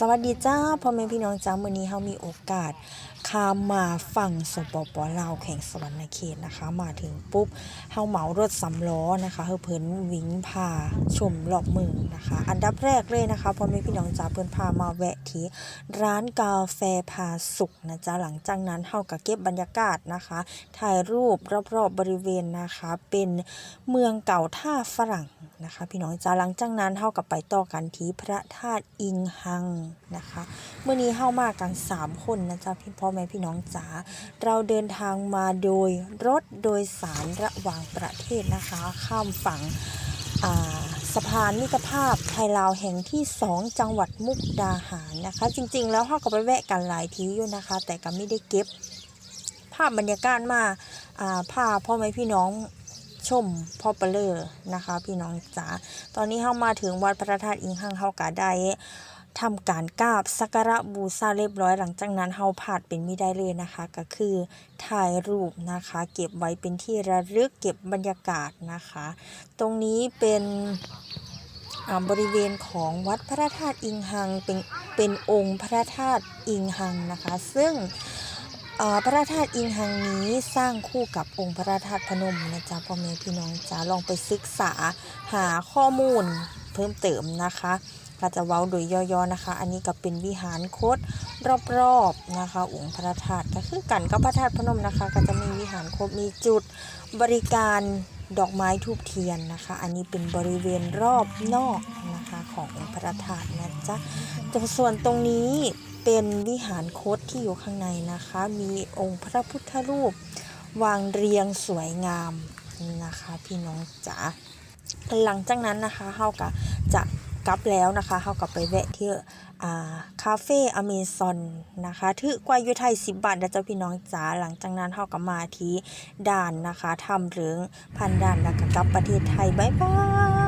สวัสดีจ้าพ่อแม่พี่น้องจ้ามื้อนี้เฮามีโอกาส ข้ามมาฝั่งสปปลาวแข่งสวรรณเขตนะคะ มาถึงปุ๊บเฮาเหมารถสำล้อนะคะเฮาเพิ่นวิ่งพาชมรอบเมืองนะคะ อันดับแรกเลยนะคะพ่อแม่พี่น้องจ้าเพิ่นพามาแวะที่ร้านกาแฟพาสุขนะจ๊ะหลังจากนั้นเฮาก็เก็บบรรยากาศนะคะ ถ่ายรูปรอบๆบริเวณนะคะ เป็นเมืองเก่าท่าฝรั่งนะคะ พี่น้องจ้าหลังจากนั้นเฮากับไปต่อกันที่พระธาตุอิงหังนะคะเมื่อนี้เฮามากัน 3 คนนะจ๊ะพี่พ่อแม่พี่น้องจ๋าเราเดินทางมาโดยรถโดยสารระหว่างประเทศนะคะ ข้ามฝั่งสะพานมิตรภาพไทยลาวแห่งที่ 2 จังหวัดมุกดาหารนะคะ จริงๆ แล้วเฮาก็ไปแวะกันหลายทีอยู่นะคะ แต่ก็ไม่ได้เก็บ ภาพบรรยากาศมาอ่าพาพ่อแม่พี่น้องชมพ่อเปเลอนะคะ พี่น้องจ๋าตอนนี้เข้ามาถึงวัดพระธาตุอิงหังเฮากาได้ ทำการกราบสักการะบูชาเรียบร้อยหลังจากนั้นเฮาพลาดเป็นไม่ได้เลยนะคะ ก็คือถ่ายรูปนะคะ เก็บไว้เป็นที่ระลึกเก็บบรรยากาศนะคะ ตรงนี้เป็นอ่าบริเวณของวัดพระธาตุอิงหังเป็นเป็นองค์พระธาตุอิงหังนะคะ ซึ่งอ่อพระธาตุอิงหังนี้สร้างคู่กับองค์พระธาตุพนมนะจ๊ะพ่อแม่พี่น้องจ๋าลองไปศึกษาหาข้อมูลเพิ่มเติมนะคะ ก็จะเว้าโดยย่อๆนะคะ อันนี้ก็เป็นวิหารโคตรอบๆนะคะองค์พระธาตุก็คือกันกับพระธาตุพนมนะคะ ก็จะมีวิหารโคตมีจุดบริการดอกไม้ทูบเทียนนะคะ อันนี้เป็นบริเวณรอบนอกนะคะขององค์พระธาตุนะจ๊ะตรงส่วนตรงนี้เป็นวิหารโคตที่อยู่ข้างในนะคะ มีองค์พระพุทธรูป วางเรียงสวยงามนะคะ พี่น้องจ๋าหลังจากนั้นนะคะเฮาก็จะ กลับแล้วนะคะเขากับไปแวะที่อาคาเฟ่อเมซอนนะคะถือกว่าอยู่ไทยสิบบาทนะเจ้าพี่น้องจ๋าหลังจากนั้นเขากับมาที่ด่านนะคะทำเรืองพันด่านแล้วก็กลับประเทศไทยบายบาย